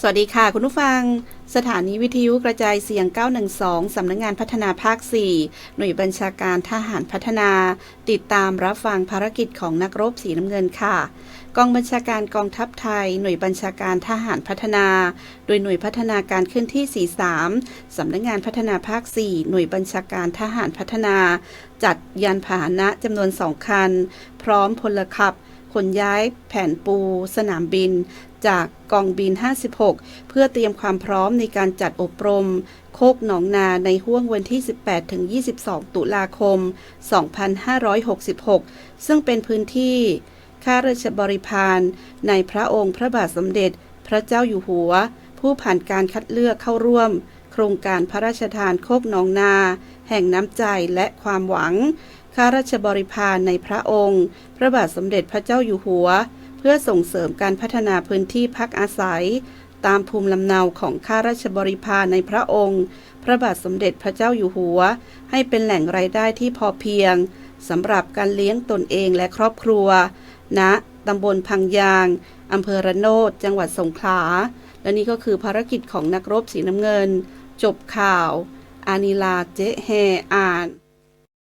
สวัสดีค่ะ คุณผู้ฟัง สถานีวิทยุกระจายเสียง 912 สำนักงงานพัฒนาภาค 4 หน่วยบัญชาการทหารพัฒนา ติดตามรับฟังภารกิจของนักรบสีน้ำเงินค่ะ กองบัญชาการกองทัพไทย หน่วยบัญชาการทหารพัฒนา โดยหน่วยพัฒนาการขึ้นที่ 43 สำนักงงานพัฒนาภาค 4 หน่วยบัญชาการทหารพัฒนา จัดยานพาหนะจำนวนสองคัน พร้อมพลขับ ขนย้ายแผนปูสนามบิน จากกองบิน 56 เพื่อเตรียมความพร้อมในการจัดอบรม โคกหนองนาในห้วงวันที่ 18 ถึง 22 ตุลาคม 2566 ซึ่งเป็นพื้นที่ข้าราชบริพารในพระองค์พระบาทสมเด็จ พระเจ้าอยู่หัว ผู้ผ่านการคัดเลือกเข้าร่วม โครงการพระราชทานโคกหนองนา แห่งน้ำใจและความหวัง ข้าราชบริพารในพระองค์ พระบาทสมเด็จพระเจ้าอยู่หัว เพื่อส่งเสริมการพัฒนาพื้นที่พักอาศัย ตามภูมิลำเนาของข้าราชบริพารในพระองค์ พระบาทสมเด็จพระเจ้าอยู่หัว ให้เป็นแหล่งรายได้ที่พอเพียงสำหรับการเลี้ยงตนเองและครอบครัวณตำบลพังยางอำเภอระโนดจังหวัดสงขลา และนี่ก็คือภารกิจของนักรบสีน้ำเงิน จบข่าว อานิลาเจ๊เฮอ่าน